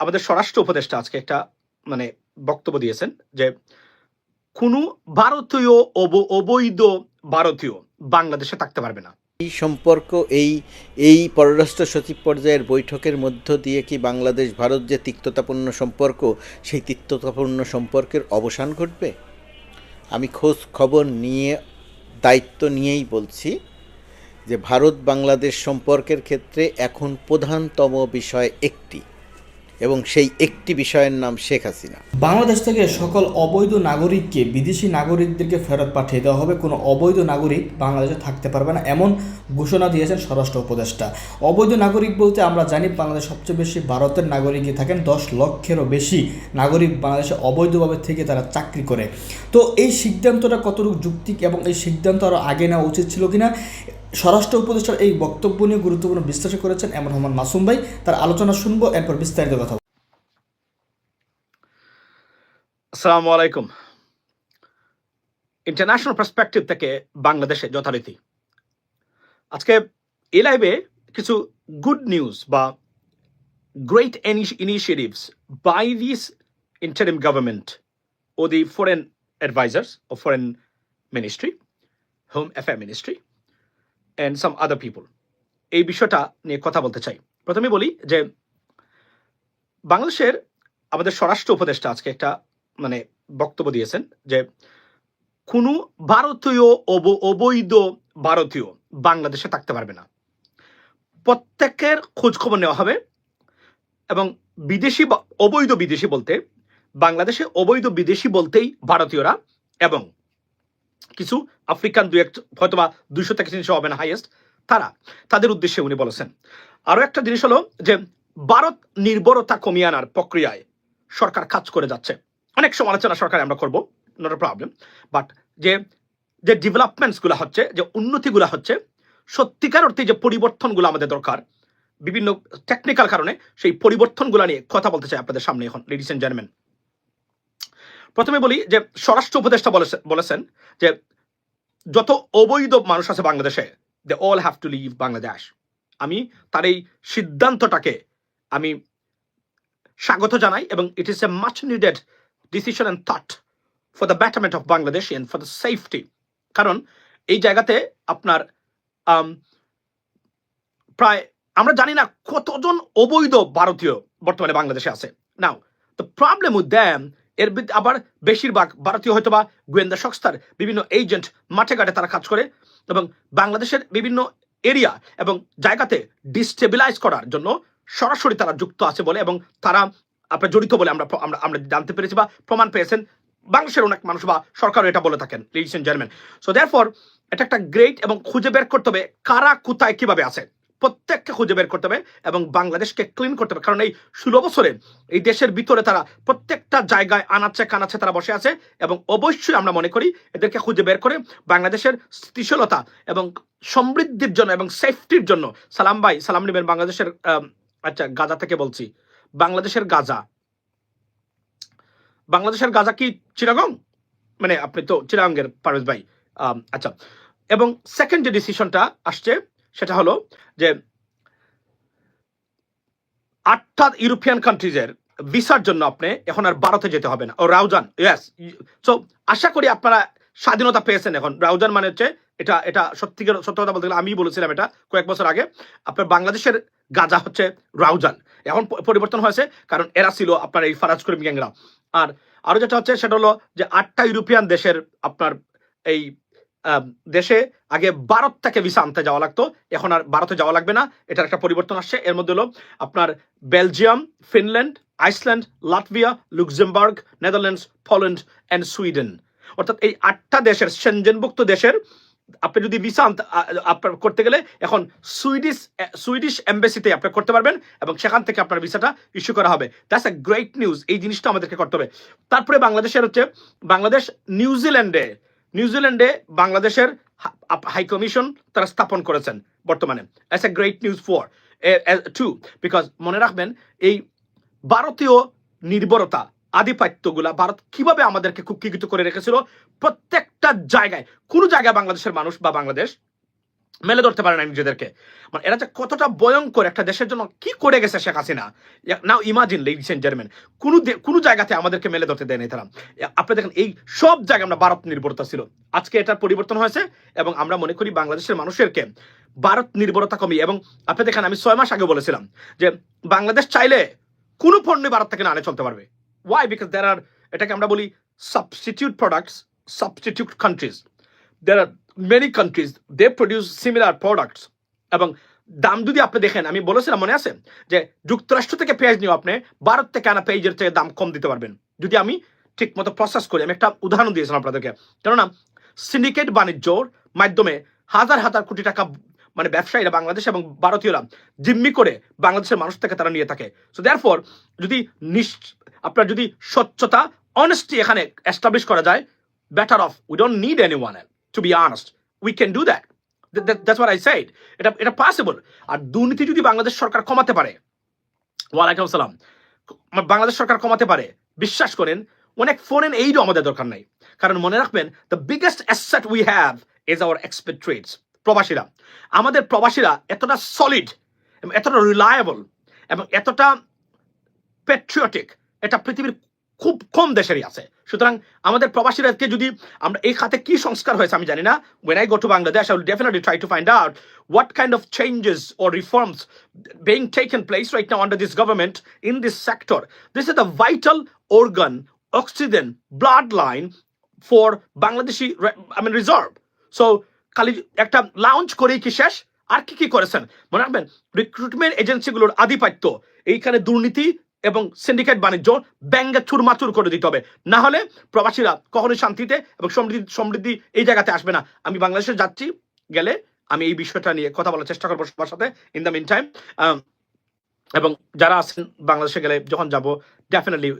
আমাদের স্বরাষ্ট্র উপদেষ্টা আজকে একটা মানে বক্তব্য দিয়েছেন যে, কোনো ভারতীয় অব- অবৈধ ভারতীয় বাংলাদেশে থাকতে পারবে না। এই সম্পর্ক, এই এই পররাষ্ট্র সচিব পর্যায়ের বৈঠকের মধ্য দিয়ে কি বাংলাদেশ, ভারত যে তিক্ততাপূর্ণ সম্পর্ক, সেই তিক্ততাপূর্ণ সম্পর্কের অবসান ঘটবে? আমি খোঁজ খবর নিয়ে, দায়িত্ব নিয়েই বলছি যে ভারত বাংলাদেশ সম্পর্কের ক্ষেত্রে এখন প্রধানতম বিষয় একটি। এবং সেই একটি বিষয়ের নাম শেখ হাসিনা। বাংলাদেশ থেকে সকল অবৈধ নাগরিককে বিদেশি নাগরিকদেরকে ফেরত পাঠিয়ে দেওয়া হবে। কোনো অবৈধ নাগরিক বাংলাদেশে থাকতে পারবে না এমন ঘোষণা দিয়েছেন স্বরাষ্ট্র উপদেষ্টা। অবৈধ নাগরিক বলতে আমরা জানি বাংলাদেশ সবচেয়ে বেশি ভারতের নাগরিকই থাকেন। দশ লক্ষেরও বেশি নাগরিক বাংলাদেশে অবৈধভাবে থেকে তারা চাকরি করে। তো এই সিদ্ধান্তটা কতটুকু যুক্তিক এবং এই সিদ্ধান্ত আরও আগে নেওয়া উচিত ছিল কিনা? স্বরাষ্ট্র উপদেষ্টার এই বক্তব্য নিয়ে গুরুত্বপূর্ণ বিশ্লেষণ করেছেন এমন রহমান মাসুম ভাই। তার আলোচনা শুনব, এরপর বিস্তারিত কথা। আসসালামু আলাইকুম। ইন্টারন্যাশনাল পার্সপেক্টিভ থেকে বাংলাদেশে যথারীতি। আজকে এই লাইভে কিছু গুড নিউজ বা great initiatives by this interim government O the foreign advisers O foreign ministry, home affair ministry. And some other people এই বিষয়টা নিয়ে কথা বলতে চাই। প্রথমে বলি যে বাংলাদেশের আমাদের স্বরাষ্ট্র উপদেষ্টা আজকে একটা মানে বক্তব্য দিয়েছেন যে কোনো ভারতীয় অব- অবৈধ ভারতীয় বাংলাদেশে থাকতে পারবে না। প্রত্যেকের খোঁজখবর নেওয়া হবে এবং বিদেশি অবৈধ বিদেশি বলতে বাংলাদেশে অবৈধ বিদেশি বলতেই ভারতীয়রা এবং কিছু আফ্রিকান দু এক হয়তোবা দুইশো থেকে তিনশো হবে না হাইয়েস্ট তারা, তাদের উদ্দেশ্যে উনি বলেছেন। আরও একটা জিনিস হলো যে ভারত নির্ভরতা কমিয়ে আনার প্রক্রিয়ায় সরকার কাজ করে যাচ্ছে। অনেক সমালোচনা সরকার আমরা করব নট প্রবলেম বাট যে যে ডেভেলপমেন্টসগুলো হচ্ছে, যে উন্নতিগুলো হচ্ছে, সত্যিকার অর্থে যে পরিবর্তনগুলো আমাদের দরকার, বিভিন্ন টেকনিক্যাল কারণে সেই পরিবর্তনগুলো নিয়ে কথা বলতে চাই আপনাদের সামনে এখন লেডিস এন্ড জেন্টলম্যান প্রথমে বলি যে স্বরাষ্ট্র উপদেষ্টা বলেছেন যে যত অবৈধ মানুষ আছে বাংলাদেশে they all have to leave Bangladesh আমি তার এই সিদ্ধান্তটাকে আমি স্বাগত জানাই এবং it is a much needed decision and thought for the betterment of Bangladesh and for the safety কারণ এই জায়গাতে আপনার প্রায় আমরা জানি না কতজন অবৈধ ভারতীয় বর্তমানে বাংলাদেশে আছে। Now the problem with them এর আবার বেশিরভাগ ভারতীয় হয়তো বা গোয়েন্দা সংস্থার বিভিন্ন এজেন্ট মাঠে ঘাটে তারা কাজ করে এবং বাংলাদেশের বিভিন্ন এরিয়া এবং জায়গাতে ডিস্টেবিলাইজ করার জন্য সরাসরি তারা যুক্ত আছে বলে এবং তারা আপনার জড়িত বলে আমরা আমরা আমরা জানতে পেরেছি বা প্রমাণ পেয়েছেন। বাংলাদেশের অনেক মানুষ বা সরকারও এটা বলে থাকেন ladies and gentleman so therefore এটা একটা গ্রেট এবং খুঁজে বের করতে হবে কারা কোথায় কীভাবে আছে। প্রত্যেককে খুঁজে বের করতে হবে এবং বাংলাদেশকে ক্লিন করতে হবে। কারণ এই ষোলো বছরে এই দেশের ভিতরে তারা প্রত্যেকটা জায়গায় আনাচ্ছে কানাচ্ছে তারা বসে আছে এবং অবশ্যই আমরা মনে করি এদেরকে খুঁজে বের করে বাংলাদেশের স্থিতিশীলতা এবং সমৃদ্ধির জন্য এবং সেফটির জন্য। সালাম ভাই, সালাম নিবেন বাংলাদেশের আচ্ছা গাজা থেকে বলছি। বাংলাদেশের গাজা। বাংলাদেশের গাজা কি চিরাগং মানে আপনি তো চিরাঙ্গের পারভেজ ভাই। আচ্ছা। এবং সেকেন্ড যে ডিসিশনটা আসছে সেটা হলো যে আটটা ইউরোপিয়ান কান্ট্রিজের ভিসার জন্য আপনি এখন আর ভারতে যেতে হবে না। ও, রাউজান ইয়েস সো আশা করি আপনারা স্বাধীনতা পেয়েছেন এখন। রাউজান মানে হচ্ছে, এটা এটা সত্যিকার, সত্য কথা বলতে গেলে আমি বলেছিলাম এটা কয়েক বছর আগে। আপনার বাংলাদেশের গাজা হচ্ছে রাউজান। এখন পরিবর্তন হয়েছে, কারণ এরা ছিল আপনার এই ফারাজ করিম গ্যাংরা। আর আরও যেটা হচ্ছে, সেটা হলো যে আটটা ইউরোপিয়ান দেশের আপনার এই দেশে আগে ভারত থেকে ভিসা আনতে যাওয়া লাগতো। এখন আর ভারতে যাওয়া লাগবে না। এটার একটা পরিবর্তন আসছে। এর মধ্যে হলো আপনার Belgium, Finland, Iceland, Latvia, Luxembourg, Netherlands, Poland and Sweden. অর্থাৎ এই আটটা দেশের, সেনজেনভুক্ত দেশের, আপনি যদি ভিসা আপনার করতে গেলে এখন সুইডিশ সুইডিশ এম্বাসিতে আপনি করতে পারবেন এবং সেখান থেকে আপনার ভিসাটা ইস্যু করা হবে। দ্যাটস এ গ্রেট নিউজ এই জিনিসটা আমাদেরকে করতে হবে। তারপরে বাংলাদেশের হচ্ছে, বাংলাদেশ, নিউজিল্যান্ডে নিউজিল্যান্ডে বাংলাদেশের হাই কমিশন তারা স্থাপন করেছেন বর্তমানে। As a great news for too because মনে রাখবেন, এই ভারতীয় নির্ভরতা, আধিপত্যগুলা ভারত কীভাবে আমাদেরকে কুক্ষিগত করে রেখেছিল প্রত্যেকটা জায়গায়। কোনো জায়গায় বাংলাদেশের মানুষ বা বাংলাদেশ মেলে ধরতে পারে না নিজেদেরকে। মানে এরা যে কতটা ভয়ঙ্কর একটা দেশের জন্য কি করে গেছে Sheikh Hasina. Now imagine ladies and gentleman কোনো কোনো জায়গাতে আমাদেরকে মেলে ধরতে দেয়নি তারা। আপনি দেখেন, এই সব জায়গায় আমরা ভারত নির্ভরতা ছিল। আজকে এটার পরিবর্তন হয়েছে এবং আমরা মনে করি বাংলাদেশের মানুষেরকে ভারত নির্ভরতা কমিয়ে, এবং আপনি দেখেন, আমি ছয় মাস আগে বলেছিলাম যে বাংলাদেশ চাইলে কোনো পণ্য ভারত থেকে না আনে চলতে পারবে। ওয়াই বিকজ দের আর এটাকে আমরা বলি substitute products substitute countries there R many countries they produce similar products এবং দাম যদি আপনি দেখেন, আমি বলেছিলাম, মনে আছে? যে যুক্তরাষ্ট্র থেকে পেঁয়াজ নিও আপনি ভারত থেকে আনা পেঁয়াজের থেকে দাম কম দিতে পারবেন। যদি আমি ঠিক মতো প্রসেস করি, আমি একটা উদাহরণ দিয়েছিলাম আপনাদেরকে। কেননা সিন্ডিকেট বাণিজ্যর মাধ্যমে হাজার হাজার কোটি টাকা মানে ব্যবসায়ীরা বাংলাদেশ এবং ভারতীয়রা জিম্মি করে বাংলাদেশের মানুষ থেকে তারা নিয়ে থাকে। সো দেয়ারফর যদি আপনার যদি স্বচ্ছতা অনেস্টি এখানে এস্টাবলিশ করা যায় better off we don't need any one to be honest we can do that that's what I said এটা এটা পসিবল আর দুর্নীতি যদি বাংলাদেশ সরকার কমাতে পারে, ওয়ালাইকুম আসসালাম বাংলাদেশ সরকার কমাতে পারে, বিশ্বাস করেন, অনেক ফরেন এইডও আমাদের দরকার নাই। কারণ মনে রাখবেন the biggest asset we have is our expatriates প্রবাসীরা। আমাদের প্রবাসীরা এতটা সলিড এতটা রিলায়েবল এবং এতটা পেট্রিয়টিক এটা পৃথিবীর খুব কম দেশেরই আছে। সুতরাং আমাদের প্রবাসীরাকে যদি আমরা এই খাতে কি সংস্কার হয়েছে আমি জানি না। When I go to Bangladesh I definitely try to find out what kind of changes O reforms being taken place right now under this government in this sector this is the vital organ oxygen blood line for Bangladeshi I mean reserve so খালি একটা launch করেই কি শেষ? আর কি কি করেছেন? মনে রাখবেন রিক্রুটমেন্ট এজেন্সিগুলোর আধিপত্য, এইখানে দুর্নীতি এবং সিন্ডিকেট বাণিজ্য ব্যাঙ্গে চুরমাচুর করে দিতে হবে। না হলে প্রবাসীরা কখনোই শান্তিতে এবং সমৃদ্ধি সমৃদ্ধি এই জায়গাতে আসবে না। আমি বাংলাদেশে যাচ্ছি, গেলে আমি এই বিষয়টা নিয়ে কথা বলার চেষ্টা করব সবার সাথে ইন দ্য মিন টাইম এবং যারা আছেন বাংলাদেশে গেলে যখন যাব ডেফিনেটলি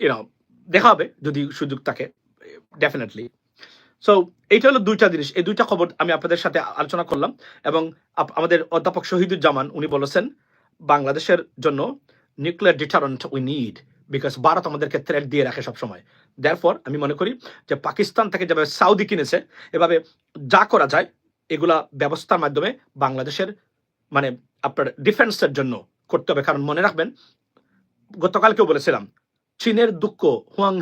ইউনো দেখা হবে যদি সুযোগ থাকে ডেফিনেটলি সো এইটা হলো দুইটা জিনিস। এই দুইটা খবর আমি আপনাদের সাথে আলোচনা করলাম এবং আমাদের অধ্যাপক শহীদুজ্জামান, উনি বলেছেন বাংলাদেশের জন্য nuclear deterrent we need because Bharat আমাদেরকে থ্রেট দিয়ে রাখে সবসময়। দেয়ারফর আমি মনে করি যে পাকিস্তান থেকে যেভাবে সাউদি কিনেছে, এভাবে যা করা যায়, এগুলা ব্যবস্থার মাধ্যমে বাংলাদেশের মানে আপনার ডিফেন্সের জন্য করতে হবে। কারণ মনে রাখবেন, গতকালকেও বলেছিলাম, চীনের দুঃখ হুয়াং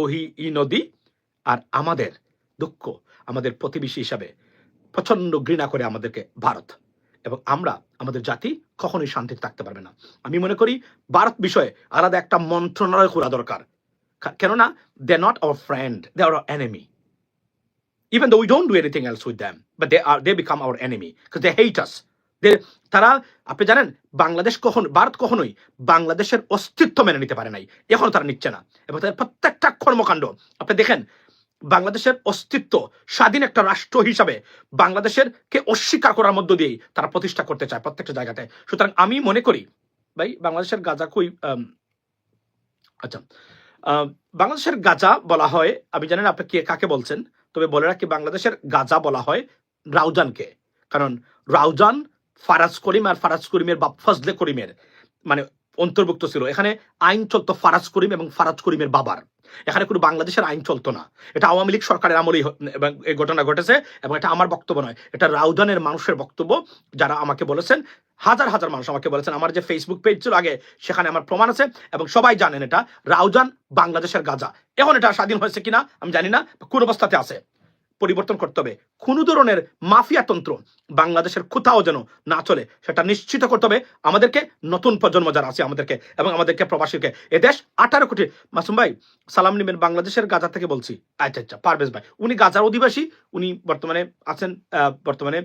ওহি ই নদী আর আমাদের দুঃখ, আমাদের প্রতিবেশী হিসাবে প্রচণ্ড ঘৃণা করে আমাদেরকে ভারত। এবং আমরা, আমাদের জাতি কখনোই শান্তিতে থাকতে পারবে না। আমি মনে করি ভারত বিষয়ে আলাদা একটা মন্ত্রণালয় করা দরকার। কেননা they not our friend they are enemy though we don't do anything else with them, but they are, they become our enemy because they hate us they, তারা, আপনি জানেন, বাংলাদেশ কখন, ভারত কখনোই বাংলাদেশের অস্তিত্ব মেনে নিতে পারে নাই। এখনও তারা নিচ্ছে না। এবং তাদের প্রত্যেকটা কর্মকাণ্ড, আপনি দেখেন বাংলাদেশের অস্তিত্ব স্বাধীন একটা রাষ্ট্র হিসাবে বাংলাদেশের কে অস্বীকার করার মধ্য দিয়েই তারা প্রতিষ্ঠা করতে চায় প্রত্যেকটা জায়গাতে। সুতরাং আমি মনে করি, ভাই, বাংলাদেশের গাজা কই আচ্ছা বাংলাদেশের গাজা বলা হয়, আমি জানেন আপনি কে, কাকে বলছেন, তবে বলে রাখি বাংলাদেশের গাজা বলা হয় রাউজানকে। কারণ রাউজান ফারাজ করিম আর ফারাজ করিমের বা ফজলে করিমের মানে অন্তর্ভুক্ত ছিল। এখানে আইন চলতো ফারাজ করিম এবং ফারাজ করিমের বাবার। এখানে কোনো বাংলাদেশের আইন চলতো না। এটা আওয়ামী লীগ সরকারের আমলেই এই ঘটনা ঘটেছে এবং এটা আমার বক্তব্য নয়, এটা রাউদানের মানুষের বক্তব্য যারা আমাকে বলেছেন, হাজার হাজার মানুষ আমাকে বলেছেন। আমার যে ফেসবুক পেজ ছিল আগে সেখানে আমার প্রমাণ আছে এবং সবাই জানেন এটা, রাউজান বাংলাদেশের গাজা। এখন এটা স্বাধীন হয়েছে কিনা আমি জানি না, কোন অবস্থাতে আছে। পরিবর্তন করতে হবে। কোনো ধরনের মাফিয়া তন্ত্র বাংলাদেশের কোথাও যেন না চলে, সেটা নিশ্চিত করতে হবে। আমাদেরকে নতুন প্রজন্ম যারা আছে আমাদেরকে এবং আমাদেরকে প্রবাসীকে। এ দেশ আঠারো কোটি, মাসুম ভাই, সালাম নিবেন বাংলাদেশের গাজা থেকে বলছি। আচ্ছা আচ্ছা পারভেজ ভাই, উনি গাজার অধিবাসী, উনি বর্তমানে আছেন বর্তমানে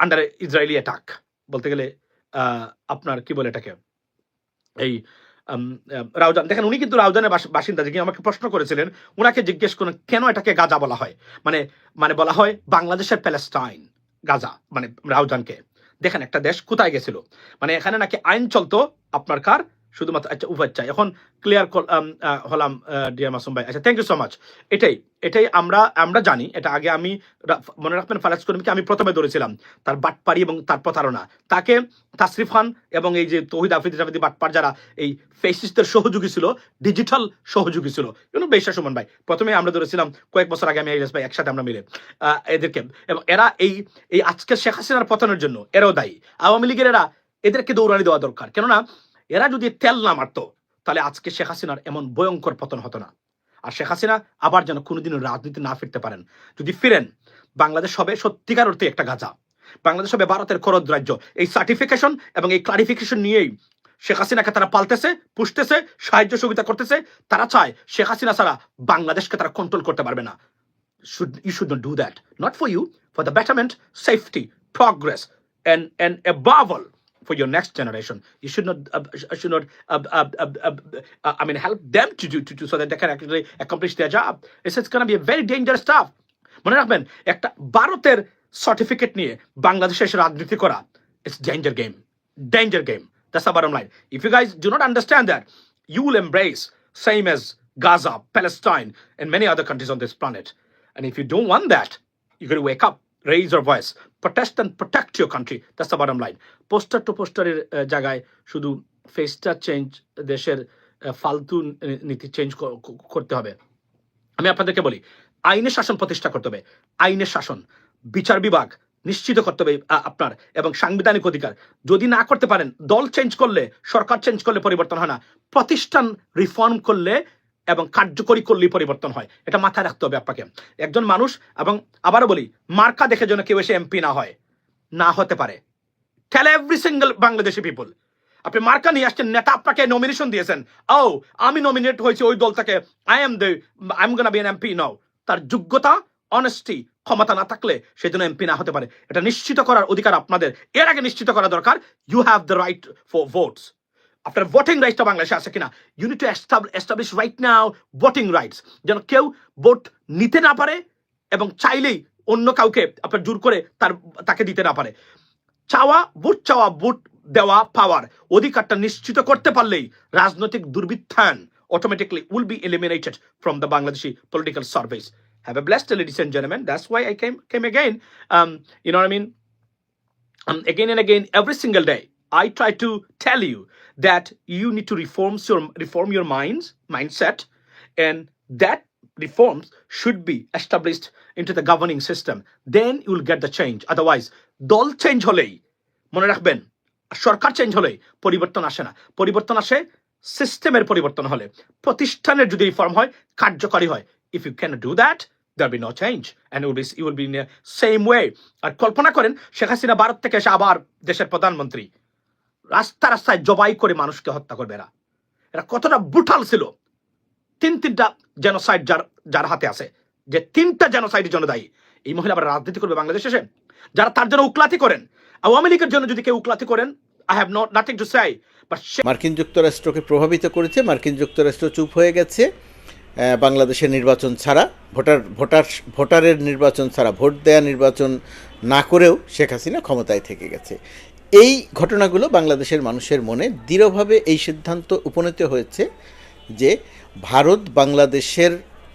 আন্ডার ইসরায়েলি অ্যাটাক বলতে গেলে আপনার কি বলে এটাকে? এই রাউজান দেখেন, উনি কিন্তু রাউজানের বাসিন্দা যিনি আমাকে প্রশ্ন করেছিলেন ওনাকে জিজ্ঞেস করেন, কেন এটাকে গাজা বলা হয়? মানে মানে বলা হয় বাংলাদেশের প্যালেস্টাইন, গাজা মানে রাউজানকে। দেখেন, একটা দেশ কোথায় গেছিল? মানে এখানে নাকি আইন চলতো, আপনার কার? শুধুমাত্র আচ্ছা উভয় চাই। এখন ক্লিয়ার হলাম ডিয়ার মাসুম ভাই। আচ্ছা থ্যাংক ইউ সো মাচ এটাই এটাই আমরা আমরা জানি, এটা আগে আমি মনে রাখবেন, ফারাজ করিমকে আমি প্রথমে ধরেছিলাম, তার বাটপারি এবং তার প্রতারণা তাকে তাসরিফ খান এবং এই যে তহিদ আফ্রিদি জাভেদি বাটপার যারা, এই ফেসিস্টের সহযোগী ছিল ডিজিটাল সহযোগী ছিল ইউনো বেশা সুমন ভাই। প্রথমে আমরা ধরেছিলাম, কয়েক বছর আগে আমি আইএস ভাই একসাথে আমরা মিলে এদেরকে, এবং এরা এই এই আজকে শেখ হাসিনার পতনের জন্য, এরাও দায়ী। আওয়ামী লীগের এরা, এদেরকে দৌড়ানি দেওয়া দরকার। কেননা এরা যদি তেল না মারতো, তাহলে আজকে শেখ হাসিনার এমন ভয়ঙ্কর পতন হতো না। আর শেখ হাসিনা আবার যেন কোনোদিনও রাজনীতি না ফিরতে পারেন। যদি ফিরেন, বাংলাদেশ হবে সত্যিকার অর্থে একটা গাজা। বাংলাদেশ হবে ভারতের করদ রাজ্য। এই সার্টিফিকেশন এবং এই ক্লারিফিকেশন নিয়েই শেখ হাসিনাকে তারা পালতেছে, পুষতেছে, সাহায্য সুবিধা করতেছে। তারা চায় শেখ হাসিনা ছাড়া বাংলাদেশকে তারা কন্ট্রোল করতে পারবে না। Should you should not do that. Not for you, for the betterment, safety, progress, and for your next generation you should not uh, sh- should not uh, uh, uh, uh, uh, i mean help them to do to do so that they can actually accomplish their job it's, it's going to be a very dangerous stuff মনে রাখবেন একটা ভারতের certificate নিয়ে বাংলাদেশে এসে রাজনীতি করা it's danger game danger game that's the bottom line if you guys do not understand that you will embrace same as gaza palestine and many other countries on this planet and if you don't want that, you got to wake raise your voice, protest and protect your country. That's the bottom line. Poster to পোস্টারের জায়গায় শুধু ফেসটা change দেশের ফালতু নীতি change করতে হবে। আমি আপনাদেরকে বলি আইনের শাসন প্রতিষ্ঠা করতে হবে। আইনের শাসন। বিচার বিভাগ নিশ্চিত করতে হবে আপনার এবং সাংবিধানিক অধিকার। যদি না করতে পারেন দল চেঞ্জ করলে সরকার চেঞ্জ করলে পরিবর্তন হয় না। প্রতিষ্ঠান রিফর্ম করলে এবং কার্যকরী করলেই পরিবর্তন হয়। এটা মাথায় রাখতে হবে আপনাকে। একজন মানুষ, এবং আবারও বলি, মার্কা দেখে যেন কেউ এসে এমপি না হয়, না হতে পারে। Tell every single Bangladeshi people আপনি মার্কা নিয়ে আসছেন, নেতা আপনাকে নমিনেশন দিয়েছেন। ও আমি নমিনেট হয়েছি ওই দল থেকে I am the I am gonna be an MP now তার যোগ্যতা অনেস্টি ক্ষমতা না থাকলে সেই জন্য এমপি না হতে পারে। এটা নিশ্চিত করার অধিকার আপনাদের। এর আগে নিশ্চিত করা দরকার you have the right for votes আপনার ভোটিং রাইটসটা বাংলাদেশে আছে কিনা you to establish right now voting rights যেন কেউ ভোট নিতে না পারে এবং চাইলেই অন্য কাউকে আপনার জোর করে তার তাকে দিতে না পারে চাওয়া ভোট চাওয়া ভোট দেওয়া পাওয়ার অধিকারটা নিশ্চিত করতে পারলেই রাজনৈতিক দুর্বৃত্তায়ন from the Bangladeshi political surveys. Have a blessed day, ladies and gentlemen. That's why I came came again. Um, you know what I mean? um, again again every single day i try to tell you that you need to reform your reform your minds mindset and that reforms should be established into the governing system then you will get the change otherwise দল change হলেই মনে রাখবেন সরকার change হলেই পরিবর্তন আসে না পরিবর্তন আসে সিস্টেমের পরিবর্তন হলে প্রতিষ্ঠানের যদি রিফর্ম হয় কার্যকরী হয় if you can do that no change and it will be you will be in the same way আর কল্পনা করেন শেখ হাসিনা ভারত থেকে এসে আবার দেশের প্রধানমন্ত্রী রাস্তা রাস্তায় জবাই করে মানুষকে হত্যা করবে এরা। এরা কতটা ব্রুটাল ছিল। তিন তিনটা জেনোসাইড যার যার হাতে আছে। যে তিনটা জেনোসাইডের জন্য দায়ী। এই মহিলা আবার রাজনীতি করবে বাংলাদেশে এসে? যারা তার জন্য উকলাতি করেন। আওয়ামী লীগের জন্য যদি কেউ উকলাতি করেন I have not nothing to say মার্কিন যুক্তরাষ্ট্রকে প্রভাবিত করেছে। মার্কিন যুক্তরাষ্ট্র চুপ হয়ে গেছে। বাংলাদেশের নির্বাচন ছাড়া, ভোটার ভোটার, ভোটারের নির্বাচন ছাড়া, ভোট দেয়া নির্বাচন না করেও শেখ হাসিনা ক্ষমতায় থেকে গেছে। এই ঘটনাগুলো বাংলাদেশের মানুষের মনে দৃঢ়ভাবে এই সিদ্ধান্ত উপনীত হয়েছে যে ভারত বাংলাদেশের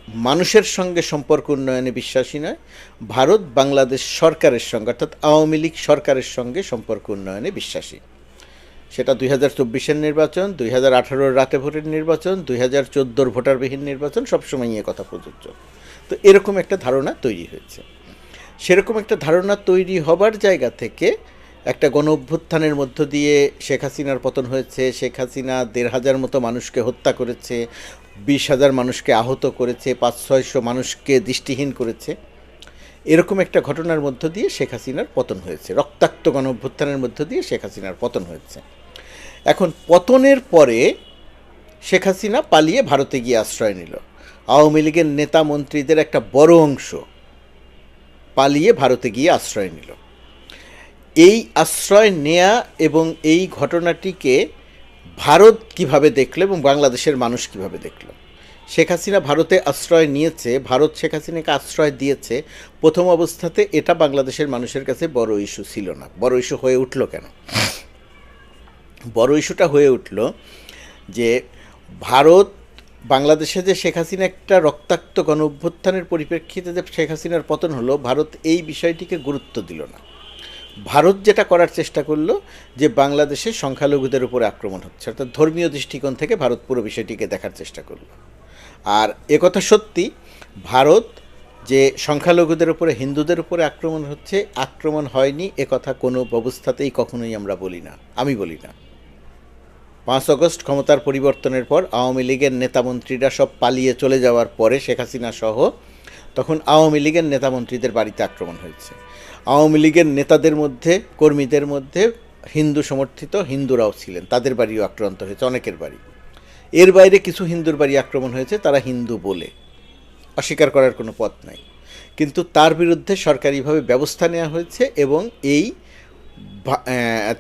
মানুষের সঙ্গে সম্পর্ক উন্নয়নে বিশ্বাসী নয়, ভারত বাংলাদেশ সরকারের সঙ্গে, অর্থাৎ আওয়ামী লীগ সরকারের সঙ্গে সম্পর্ক উন্নয়নে বিশ্বাসী। সেটা দুই হাজার চব্বিশের নির্বাচন, দুই হাজার আঠারোর রাতে ভোটের নির্বাচন, দুই হাজার চোদ্দোর ভোটারবিহীন নির্বাচন, সবসময় এ কথা প্রযোজ্য। তো এরকম একটা ধারণা তৈরি হয়েছে। সেরকম একটা ধারণা তৈরি হবার জায়গা থেকে একটা গণ অভ্যুত্থানের মধ্য দিয়ে শেখ হাসিনার পতন হয়েছে। শেখ হাসিনা দেড় হাজার মতো মানুষকে হত্যা করেছে, বিশ হাজার মানুষকে আহত করেছে, পাঁচ, ছয়শো মানুষকে দৃষ্টিহীন করেছে। এরকম একটা ঘটনার মধ্য দিয়ে শেখ হাসিনার পতন হয়েছে। রক্তাক্ত গণ অভ্যুত্থানের মধ্য দিয়ে শেখ হাসিনার পতন হয়েছে। এখন পতনের পরে শেখ হাসিনা পালিয়ে ভারতে গিয়ে আশ্রয় নিল। আওয়ামী লীগের নেতা মন্ত্রীদের একটা বড় অংশ পালিয়ে ভারতে গিয়ে আশ্রয় নিল। এই আশ্রয় নেয়া এবং এই ঘটনাটিকে ভারত কীভাবে দেখল এবং বাংলাদেশের মানুষ কীভাবে দেখল? শেখ হাসিনা ভারতে আশ্রয় নিয়েছে, ভারত শেখ হাসিনাকে আশ্রয় দিয়েছে, প্রথম অবস্থাতে এটা বাংলাদেশের মানুষের কাছে বড় ইস্যু ছিল না। বড় ইস্যু হয়ে উঠল কেন? বড় ইস্যুটা হয়ে উঠল যে ভারত বাংলাদেশে যে শেখ হাসিনা একটা রক্তাক্ত গণ অভ্যুত্থানের পরিপ্রেক্ষিতে যে শেখ হাসিনার পতন হলো, ভারত এই বিষয়টিকে গুরুত্ব দিল না। ভারত যেটা করার চেষ্টা করল যে বাংলাদেশে সংখ্যালঘুদের উপরে আক্রমণ হচ্ছে, অর্থাৎ ধর্মীয় দৃষ্টিকোণ থেকে ভারত পুরো বিষয়টিকে দেখার চেষ্টা করল। আর একথা সত্যি, ভারত যে সংখ্যালঘুদের উপরে, হিন্দুদের উপরে আক্রমণ হচ্ছে, আক্রমণ হয়নি একথা কোনো অবস্থাতেই কখনোই আমরা বলি না, আমি বলি না। পাঁচ অগস্ট ক্ষমতার পরিবর্তনের পর আওয়ামী লীগের নেতামন্ত্রীরা সব পালিয়ে চলে যাওয়ার পরে শেখ হাসিনা সহ তখন আওয়ামী লীগের নেতামন্ত্রীদের বাড়িতে আক্রমণ হয়েছে। আওয়ামী লীগের নেতাদের মধ্যে, কর্মীদের মধ্যে হিন্দু সমর্থিত হিন্দুরাও ছিলেন। তাদের বাড়িও আক্রান্ত হয়েছে, অনেকের বাড়ি। এর বাইরে কিছু হিন্দুর বাড়ি আক্রমণ হয়েছে, তারা হিন্দু বলে। অস্বীকার করার কোনো পথ নাই। কিন্তু তার বিরুদ্ধে সরকারিভাবে ব্যবস্থা নেওয়া হয়েছে এবং এই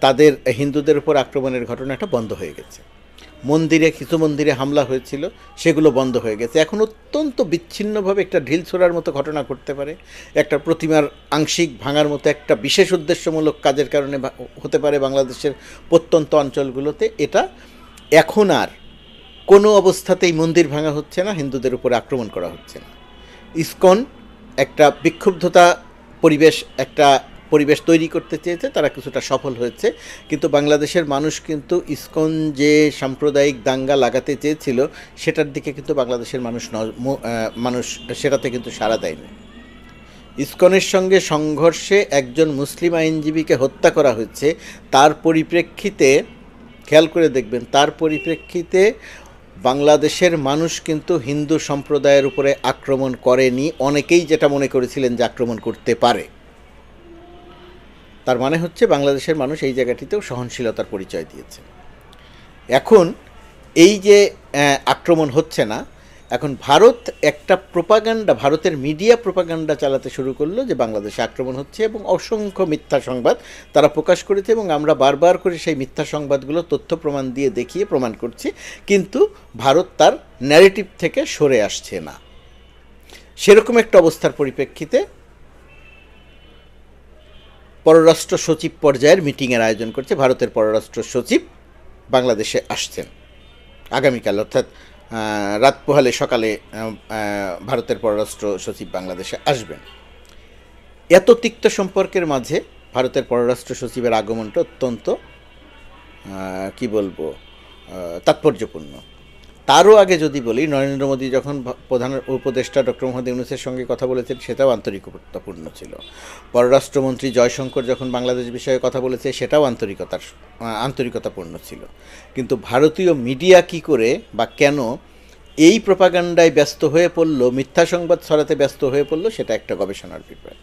তাদের হিন্দুদের উপর আক্রমণের ঘটনাটা বন্ধ হয়ে গেছে। মন্দিরে কিছু মন্দিরে হামলা হয়েছিল, সেগুলো বন্ধ হয়ে গেছে। এখন অত্যন্ত বিচ্ছিন্নভাবে একটা ঢিল ছোড়ার মতো ঘটনা ঘটতে পারে। একটা প্রতিমার আংশিক ভাঙার মতো একটা বিশেষ উদ্দেশ্যমূলক কাজের কারণে হতে পারে বাংলাদেশের প্রত্যন্ত অঞ্চলগুলোতে। এটা এখন আর কোনো অবস্থাতেই মন্দির ভাঙা হচ্ছে না, হিন্দুদের উপরে আক্রমণ করা হচ্ছে না। ইসকন একটা বিক্ষুব্ধতা পরিবেশ, একটা পরিবেশ তৈরি করতে চেয়েছে, তারা কিছুটা সফল হয়েছে। কিন্তু বাংলাদেশের মানুষ কিন্তু ইসকন যে সাম্প্রদায়িক দাঙ্গা লাগাতে চেয়েছিল, সেটার দিকে কিন্তু বাংলাদেশের মানুষ মানুষ সেটাতে কিন্তু সাড়া দেয়নি। ইসকনের সঙ্গে সংঘর্ষে একজন মুসলিম আইনজীবীকে হত্যা করা হয়েছে, তার পরিপ্রেক্ষিতে, খেয়াল করে দেখবেন, তার পরিপ্রেক্ষিতে বাংলাদেশের মানুষ কিন্তু হিন্দু সম্প্রদায়ের উপরে আক্রমণ করেনি। অনেকেই যেটা মনে করেছিলেন যে আক্রমণ করতে পারে। তার মানে হচ্ছে বাংলাদেশের মানুষ এই জায়গাটিতেও সহনশীলতার পরিচয় দিয়েছে। এখন এই যে আক্রমণ হচ্ছে না, এখন ভারত একটা প্রোপাগান্ডা, ভারতের মিডিয়া প্রোপাগান্ডা চালাতে শুরু করল যে বাংলাদেশে আক্রমণ হচ্ছে এবং অসংখ্য মিথ্যা সংবাদ তারা প্রকাশ করেছে এবং আমরা বারবার করে সেই মিথ্যা সংবাদগুলো তথ্য প্রমাণ দিয়ে দেখিয়ে প্রমাণ করছি, কিন্তু ভারত তার ন্যারেটিভ থেকে সরে আসছে না। সেরকম একটা অবস্থার পরিপ্রেক্ষিতে পররাষ্ট্র সচিব পর্যায়ের মিটিংয়ের আয়োজন করছে। ভারতের পররাষ্ট্র সচিব বাংলাদেশে আসছেন। আগামীকাল, অর্থাৎ রাত পোহালে সকালে ভারতের পররাষ্ট্র সচিব বাংলাদেশে আসবেন। এত তিক্ত সম্পর্কের মাঝে ভারতের পররাষ্ট্র সচিবের আগমনটা অত্যন্ত কি বলব তাৎপর্যপূর্ণ। তারও আগে যদি বলি, নরেন্দ্র মোদী যখন প্রধান উপদেষ্টা ডক্টর মোহাম্মদ ইউনুসের সঙ্গে কথা বলেছেন, সেটাও আন্তরিকতাপূর্ণ ছিল। পররাষ্ট্রমন্ত্রী জয়শঙ্কর যখন বাংলাদেশ বিষয়ে কথা বলেছে, সেটাও আন্তরিকতার আন্তরিকতাপূর্ণ ছিল। কিন্তু ভারতীয় মিডিয়া কি করে বা কেন এই প্রপাগান্ডায় ব্যস্ত হয়ে পড়ল, মিথ্যা সংবাদ ছড়াতে ব্যস্ত হয়ে পড়ল, সেটা একটা গবেষণার বিষয়।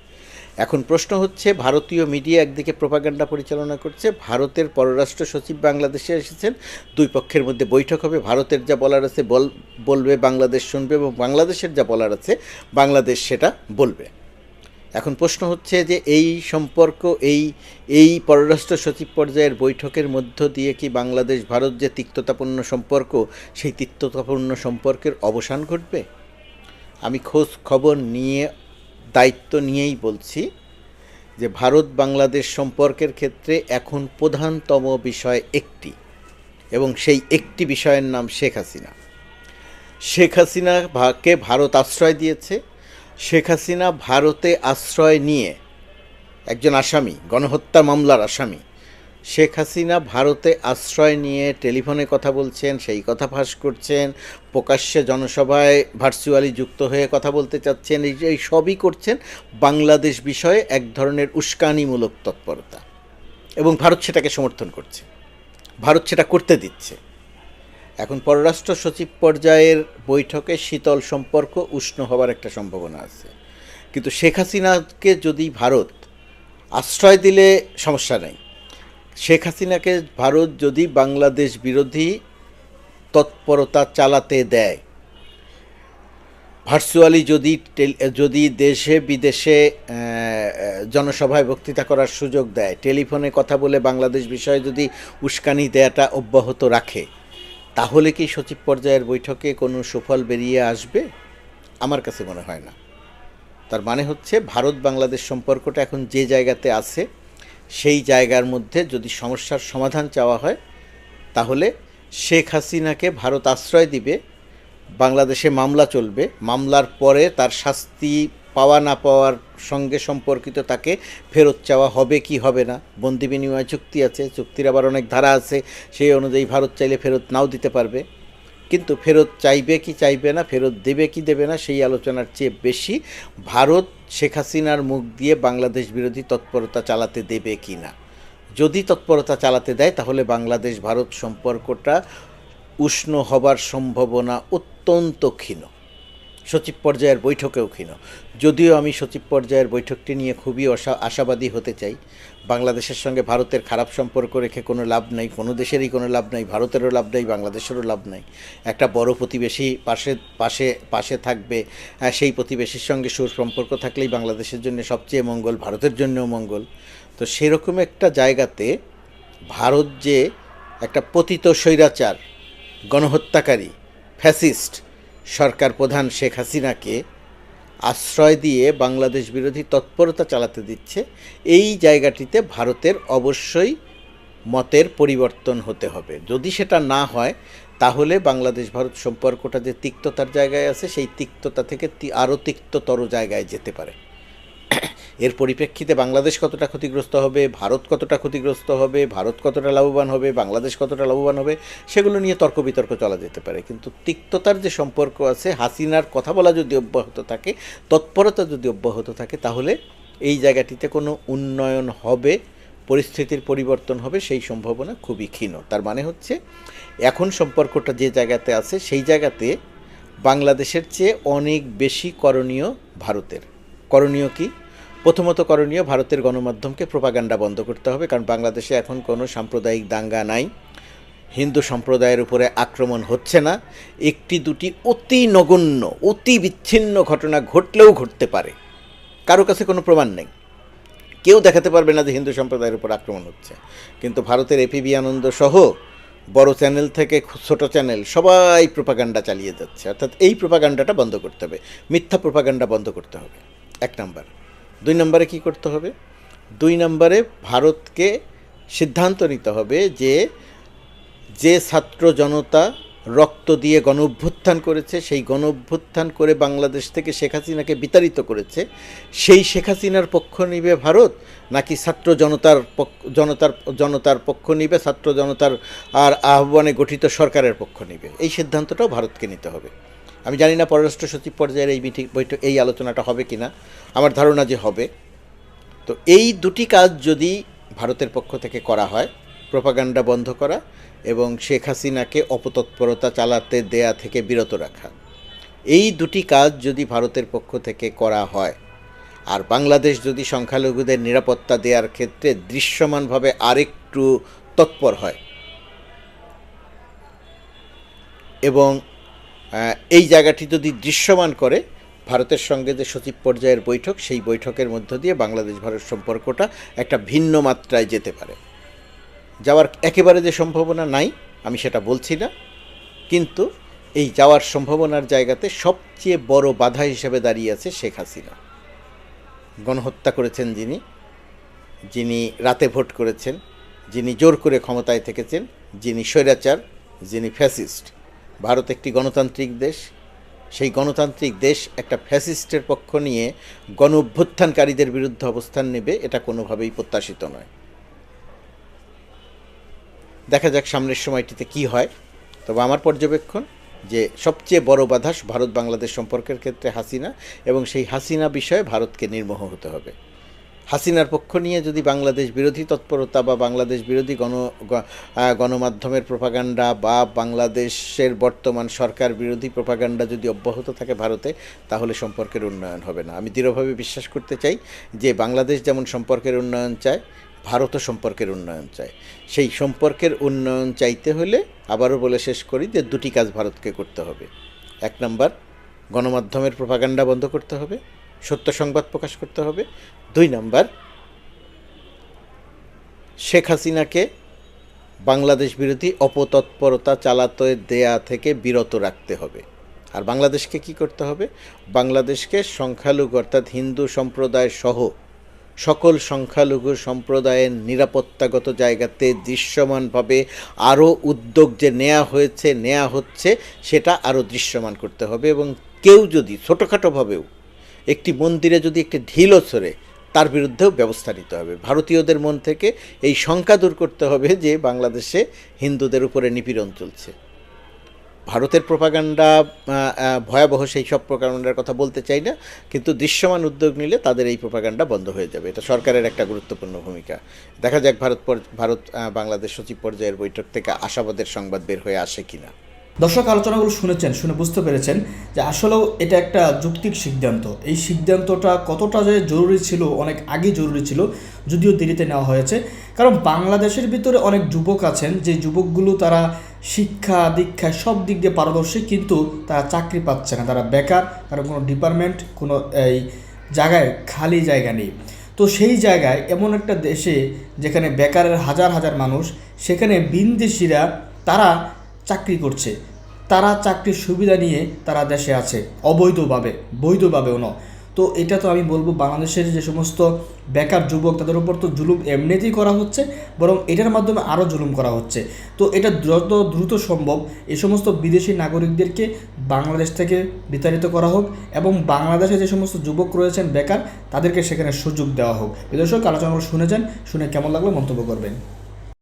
এখন প্রশ্ন হচ্ছে, ভারতীয় মিডিয়া একদিকে প্রপাগান্ডা পরিচালনা করছে, ভারতের পররাষ্ট্র সচিব বাংলাদেশে এসেছেন, দুই পক্ষের মধ্যে বৈঠক হবে, ভারতের যা বলার আছে বল, বলবে, বাংলাদেশ শুনবে এবং বাংলাদেশের যা বলার আছে, বাংলাদেশ সেটা বলবে। এখন প্রশ্ন হচ্ছে যে, এই সম্পর্ক, এই এই পররাষ্ট্র সচিব পর্যায়ের বৈঠকের মধ্য দিয়ে কি বাংলাদেশ, ভারত যে তিক্ততাপূর্ণ সম্পর্ক, সেই তিক্ততাপূর্ণ সম্পর্কের অবসান ঘটবে? আমি খোঁজ খবর নিয়ে দায়িত্ব নিয়েই বলছি যে ভারত বাংলাদেশ সম্পর্কের ক্ষেত্রে এখন প্রধানতম বিষয় একটি এবং সেই একটি বিষয়ের নাম শেখ হাসিনা। শেখ হাসিনা ভাকে ভারত আশ্রয় দিয়েছে। শেখ হাসিনা ভারতে আশ্রয় নিয়ে একজন আসামি, গণহত্যা মামলার আসামি শেখ হাসিনা ভারতে আশ্রয় নিয়ে টেলিফোনে কথা বলছেন, সেই কথা ফাঁস করছেন, প্রকাশ্যে জনসভায় ভার্চুয়ালি যুক্ত হয়ে কথা বলতে চাচ্ছেন, এই এই সবই করছেন বাংলাদেশ বিষয়ে এক ধরনের উস্কানিমূলক তৎপরতা। এবং ভারত সেটাকে সমর্থন করছে। ভারত সেটা করতে দিচ্ছে। এখন পররাষ্ট্র সচিব পর্যায়ের বৈঠকে শীতল সম্পর্ক উষ্ণ হওয়ার একটা সম্ভাবনা আছে। কিন্তু শেখ হাসিনাকে যদি ভারত আশ্রয় দিলে সমস্যা নেই। শেখ হাসিনাকে ভারত যদি বাংলাদেশ বিরোধী তৎপরতা চালাতে দেয়, ভার্চুয়ালি যদি যদি দেশে, বিদেশে জনসভায় বক্তৃতা করার সুযোগ দেয়, টেলিফোনে কথা বলে বাংলাদেশ বিষয়ে যদি উস্কানি দেয়াটা অব্যাহত রাখে, তাহলে কি সচিব পর্যায়ের বৈঠকে কোনো সুফল বেরিয়ে আসবে? আমার কাছে মনে হয় না। তার মানে হচ্ছে ভারত বাংলাদেশ সম্পর্কটা এখন যে জায়গাতে আছে সেই জায়গার মধ্যে যদি সমস্যার সমাধান চাওয়া হয়, তাহলে শেখ হাসিনাকে ভারত আশ্রয় দিবে, বাংলাদেশে মামলা চলবে, মামলার পরে তার শাস্তি পাওয়া না পাওয়ার সঙ্গে সম্পর্কিত তাকে ফেরত চাওয়া হবে কি হবে না, বন্দি বিনিময় চুক্তি আছে, চুক্তির আবার অনেক ধারা আছে, সেই অনুযায়ী ভারত চাইলে ফেরত নাও দিতে পারবে। কিন্তু ফেরত চাইবে কি চাইবে না, ফেরত দেবে কি দেবে না, সেই আলোচনার চেয়ে বেশি ভারত শেখ হাসিনার মুখ দিয়ে বাংলাদেশ বিরোধী তৎপরতা চালাতে দেবে কি না যদি তৎপরতা চালাতে দেয়, তাহলে বাংলাদেশ ভারত সম্পর্কটা উষ্ণ হবার সম্ভাবনা অত্যন্ত ক্ষীণ। সচিব পর্যায়ের বৈঠকেও ক্ষীণ। যদিও আমি সচিব পর্যায়ের বৈঠকটি নিয়ে খুবই আশা আশাবাদী হতে চাই। বাংলাদেশের সঙ্গে ভারতের খারাপ সম্পর্ক রেখে কোনো লাভ নাই, কোনো দেশেরই কোনো লাভ নাই, ভারতেরও লাভ নেই, বাংলাদেশেরও লাভ নেই। একটা বড় প্রতিবেশী পাশে পাশে পাশে থাকবে সেই প্রতিবেশীর সঙ্গে সুসম্পর্ক থাকলেই বাংলাদেশের জন্য সবচেয়ে মঙ্গল, ভারতের জন্যও মঙ্গল। তো সেরকম একটা জায়গাতে ভারত যে একটা পতিত স্বৈরাচার, গণহত্যাকারী, ফ্যাসিস্ট সরকার প্রধান শেখ হাসিনাকে আশ্রয় দিয়ে বাংলাদেশ বিরোধী তৎপরতা চালাতে দিচ্ছে, এই জায়গাটিতে ভারতের অবশ্যই মতের পরিবর্তন হতে হবে। যদি সেটা না হয়, তাহলে বাংলাদেশ ভারত সম্পর্কটা যে তিক্ততার জায়গায় আছে, সেই তিক্ততা থেকে আরও তিক্ততর জায়গায় যেতে পারে। এর পরিপ্রেক্ষিতে বাংলাদেশ কতটা ক্ষতিগ্রস্ত হবে, ভারত কতটা ক্ষতিগ্রস্ত হবে, ভারত কতটা লাভবান হবে, বাংলাদেশ কতটা লাভবান হবে, সেগুলো নিয়ে তর্ক বিতর্ক চলা যেতে পারে। কিন্তু তিক্ততার যে সম্পর্ক আছে, হাসিনার কথা বলা যদি অব্যাহত থাকে, তৎপরতা যদি অব্যাহত থাকে, তাহলে এই জায়গাটিতে কোনো উন্নয়ন হবে, পরিস্থিতির পরিবর্তন হবে, সেই সম্ভাবনা খুবই ক্ষীণ। তার মানে হচ্ছে, এখন সম্পর্কটা যে জায়গাতে আছে, সেই জায়গাতে বাংলাদেশের চেয়ে অনেক বেশি করণীয় ভারতের। করণীয় কি? প্রথমত করণীয় ভারতের গণমাধ্যমকে প্রোপাগান্ডা বন্ধ করতে হবে, কারণ বাংলাদেশে এখন কোনো সাম্প্রদায়িক দাঙ্গা নাই। হিন্দু সম্প্রদায়ের উপরে আক্রমণ হচ্ছে না। একটি দুটি অতি নগণ্য, অতি বিচ্ছিন্ন ঘটনা ঘটলেও ঘটতে পারে। কারও কাছে কোনো প্রমাণ নেই। কেউ দেখাতে পারবে না যে হিন্দু সম্প্রদায়ের উপর আক্রমণ হচ্ছে। কিন্তু ভারতের এপিবি আনন্দ সহ বড় চ্যানেল থেকে ছোট চ্যানেল সবাই প্রোপাগান্ডা চালিয়ে যাচ্ছে। অর্থাৎ এই প্রোপাগান্ডাটা বন্ধ করতে হবে। মিথ্যা প্রোপাগান্ডা বন্ধ করতে হবে। এক নাম্বার। দুই নম্বরে কি করতে হবে? দুই নম্বরে ভারতকে সিদ্ধান্ত নিতে হবে যে যে ছাত্র জনতা রক্ত দিয়ে গণ অভ্যুত্থান করেছে, সেই গণ অভ্যুত্থান করে বাংলাদেশ থেকে শেখ হাসিনাকে বিতাড়িত করেছে, সেই শেখ হাসিনার পক্ষ নিবে ভারত, নাকি ছাত্র জনতার জনতার জনতার পক্ষ নিবে, ছাত্র জনতার আর আহ্বানে গঠিত সরকারের পক্ষ নিবে? এই সিদ্ধান্তটাও ভারতকে নিতে হবে। আমি জানি না পররাষ্ট্র সচিব পর্যায়ের এই মিটিং বৈঠক এই আলোচনাটা হবে কি না আমার ধারণা যে হবে। তো এই দুটি কাজ যদি ভারতের পক্ষ থেকে করা হয়, প্রোপাগান্ডা বন্ধ করা এবং শেখ হাসিনাকে অপতৎপরতা চালাতে দেয়া থেকে বিরত রাখা। এই দুটি কাজ যদি ভারতের পক্ষ থেকে করা হয়, আর বাংলাদেশ যদি সংখ্যালঘুদের নিরাপত্তা দেওয়ার ক্ষেত্রে দৃশ্যমানভাবে আরেকটু তৎপর হয় এবং এই জায়গাটি যদি দৃশ্যমান করে, ভারতের সঙ্গে যে সচিব পর্যায়ের বৈঠক, সেই বৈঠকের মধ্য দিয়ে বাংলাদেশ ভারত সম্পর্কটা একটা ভিন্ন মাত্রায় যেতে পারে। যাওয়ার একেবারে যে সম্ভাবনা নাই, আমি সেটা বলছি না। কিন্তু এই যাওয়ার সম্ভাবনার জায়গাতে সবচেয়ে বড় বাধা হিসেবে দাঁড়িয়ে আছে শেখ হাসিনা। গণহত্যা করেছেন যিনি যিনি রাতে ভোট করেছেন, যিনি জোর করে ক্ষমতায় থেকেছেন, যিনি স্বৈরাচার, যিনি ফ্যাসিস্ট। ভারত একটি গণতান্ত্রিক দেশ। সেই গণতান্ত্রিক দেশ একটা ফ্যাসিস্টের পক্ষ নিয়ে গণ অভ্যুত্থানকারীদের বিরুদ্ধে অবস্থান নেবে, এটা কোনোভাবেই প্রত্যাশিত নয়। দেখা যাক সামনের সময়টিতে কি হয়। তবে আমার পর্যবেক্ষণ যে সবচেয়ে বড় বাধা ভারত বাংলাদেশ সম্পর্কের ক্ষেত্রে হাসিনা এবং সেই হাসিনা বিষয়ে ভারতকে নির্মোহ হতে হবে। হাসিনার পক্ষ নিয়ে যদি বাংলাদেশ বিরোধী তৎপরতা বা বাংলাদেশ বিরোধী গণ গণমাধ্যমের প্রপাগান্ডা বা বাংলাদেশের বর্তমান সরকার বিরোধী প্রপাগান্ডা যদি অব্যাহত থাকে ভারতে, তাহলে সম্পর্কের উন্নয়ন হবে না। আমি দৃঢ়ভাবে বিশ্বাস করতে চাই যে বাংলাদেশ যেমন সম্পর্কের উন্নয়ন চায়, ভারতও সম্পর্কের উন্নয়ন চায়। সেই সম্পর্কের উন্নয়ন চাইতে হলে আবারও বলে শেষ করি যে দুটি কাজ ভারতকে করতে হবে। এক নম্বর, গণমাধ্যমের প্রপাগান্ডা বন্ধ করতে হবে। সত্য সংবাদ প্রকাশ করতে হবে। দুই নাম্বার, শেখ হাসিনাকে বাংলাদেশ বিরোধী অপতৎপরতা চালাতে দেয়া থেকে বিরত রাখতে হবে। আর বাংলাদেশকে কি করতে হবে? বাংলাদেশকে সংখ্যালঘু অর্থাৎ হিন্দু সম্প্রদায় সহ সকল সংখ্যালঘু সম্প্রদায়ের নিরাপত্তাগত জায়গাতে দৃশ্যমানভাবে আরও উদ্যোগ যে নেওয়া হয়েছে নেওয়া হচ্ছে, সেটা আরও দৃশ্যমান করতে হবে। এবং কেউ যদি ছোটোখাটোভাবেও একটি মন্দিরে যদি একটি ঢিলও ছড়ে তার বিরুদ্ধেও ব্যবস্থা নিতে হবে। ভারতীয়দের মন থেকে এই শঙ্কা দূর করতে হবে যে বাংলাদেশে হিন্দুদের উপরে নিপীড়ন চলছে। ভারতের প্রপাগান্ডা ভয়াবহ সেই সব প্রপাগান্ডার কথা বলতে চাই না, কিন্তু দৃশ্যমান উদ্যোগ নিলে তাদের এই প্রপাগান্ডা বন্ধ হয়ে যাবে। এটা সরকারের একটা গুরুত্বপূর্ণ ভূমিকা। দেখা যাক ভারত ভারত বাংলাদেশ সচিব পর্যায়ের বৈঠক থেকে আশাবাদের সংবাদ বের হয়ে আসে কিনা। দর্শক, আলোচনাগুলো শুনেছেন, শুনে বুঝতে পেরেছেন যে আসলেও এটা একটা যৌক্তিক সিদ্ধান্ত। এই সিদ্ধান্তটা কতটা যে জরুরি ছিল, অনেক আগে জরুরি ছিল, যদিও দেরিতে নেওয়া হয়েছে। কারণ বাংলাদেশের ভিতরে অনেক যুবক আছেন, যে যুবকগুলো তারা শিক্ষা দীক্ষায় সব দিক দিয়ে পারদর্শী, কিন্তু তারা চাকরি পাচ্ছে না। তারা বেকার কারণ কোনো ডিপার্টমেন্ট, কোনো এই জায়গায় খালি জায়গা নেই। তো সেই জায়গায় এমন একটা দেশে যেখানে বেকারের হাজার হাজার মানুষ, সেখানে বিনদেশিরা তারা চাকরি করছে। তারা চাকরির সুবিধা নিয়ে তারা দেশে আছে, অবৈধভাবে, বৈধভাবেও ন তো এটা তো আমি বলব, বাংলাদেশের যে সমস্ত বেকার যুবক, তাদের উপর তো জুলুম এমনিতেই করা হচ্ছে, বরং এটার মাধ্যমে আরও জুলুম করা হচ্ছে। তো এটা যত দ্রুত সম্ভব এই সমস্ত বিদেশি নাগরিকদেরকে বাংলাদেশ থেকে বিতাড়িত করা হোক এবং বাংলাদেশে যে সমস্ত যুবক রয়েছেন বেকার, তাদেরকে সেখানে সুযোগ দেওয়া হোক। বিদর্শক আলোচনা শুনেছেন, শুনে কেমন লাগল মন্তব্য করবেন?